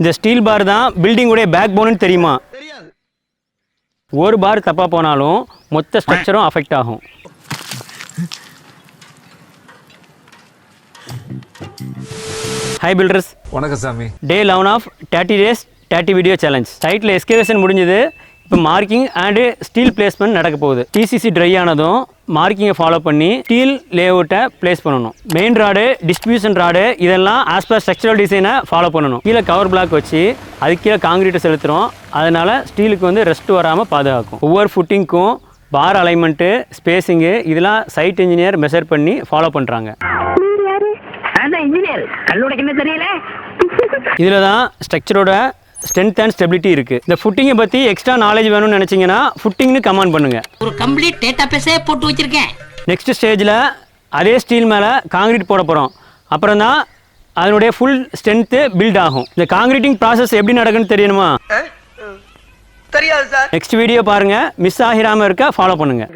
இந்த ஸ்டீல் பார் தான் பில்டிங்குடைய பேக் போன்னு தெரியுமா? ஒரு பார் தப்பாக போனாலும் மொத்த ஸ்ட்ரக்சரும் அஃபெக்ட் ஆகும். ஹை பில்டர்ஸ் வணக்கம் சாமி. Day eleven of thirty days thirty video challenge சைட்டில் எஸ்கவேஷன் முடிஞ்சது. இப்போ மார்க்கிங் அண்டு ஸ்டீல் பிளேஸ்மெண்ட் நடக்க போகுது. டிசிசி ட்ரை ஆனதும் மார்க்கிங்கை ஃபாலோ பண்ணி ஸ்டீல் லேஅவுட்டை ப்ளேஸ் பண்ணணும். மெயின் ராடு டிஸ்ட்ரிபியூஷன் ராடு இதெல்லாம் ஆஸ் பர் ஸ்ட்ரக்சரல் டிசைனை ஃபாலோ பண்ணணும். கீழே கவர் பிளாக் வச்சு அதுக்கு கீழே காங்கிரீட்டை செலுத்துகிறோம் அதனால் ஸ்டீலுக்கு வந்து ரெஸ்ட் வராமல் பாதுகாக்கும். ஒவ்வொரு ஃபுட்டிங்க்கும் பார் அலைன்மெண்ட்டு ஸ்பேஸிங்கு இதெல்லாம் சைட் இன்ஜினியர் மெஷர் பண்ணி ஃபாலோ பண்ணுறாங்க இன்ஜினியர் தெரியல இதில் தான் ஸ்ட்ரக்சரோட ஸ்ட்ரென்த் அண்ட் ஸ்டெபிலிட்டி இருக்குது இந்த ஃபுட்டிங்கை பற்றி எக்ஸ்ட்ரா நாலேஜ் வேணும்னு நினச்சிங்கன்னா ஃபுட்டிங்னு கமெண்ட் பண்ணுங்கள் ஒரு கம்ப்ளீட் டேட்டா பேஸே போட்டு வச்சிருக்கேன். நெக்ஸ்ட் ஸ்டேஜில் அதே ஸ்டீல் மேலே காங்கிரீட் போட போகிறோம் அப்புறம் தான் அதனுடைய ஃபுல் ஸ்ட்ரென்த்து பில்ட் ஆகும். இந்த காங்கிரீட்டிங் ப்ராசஸ் எப்படி நடக்குன்னு தெரியணுமா? தெரியாது சார். நெக்ஸ்ட் வீடியோ பாருங்கள் மிஸ் ஆகிராமல் இருக்க ஃபாலோ பண்ணுங்கள்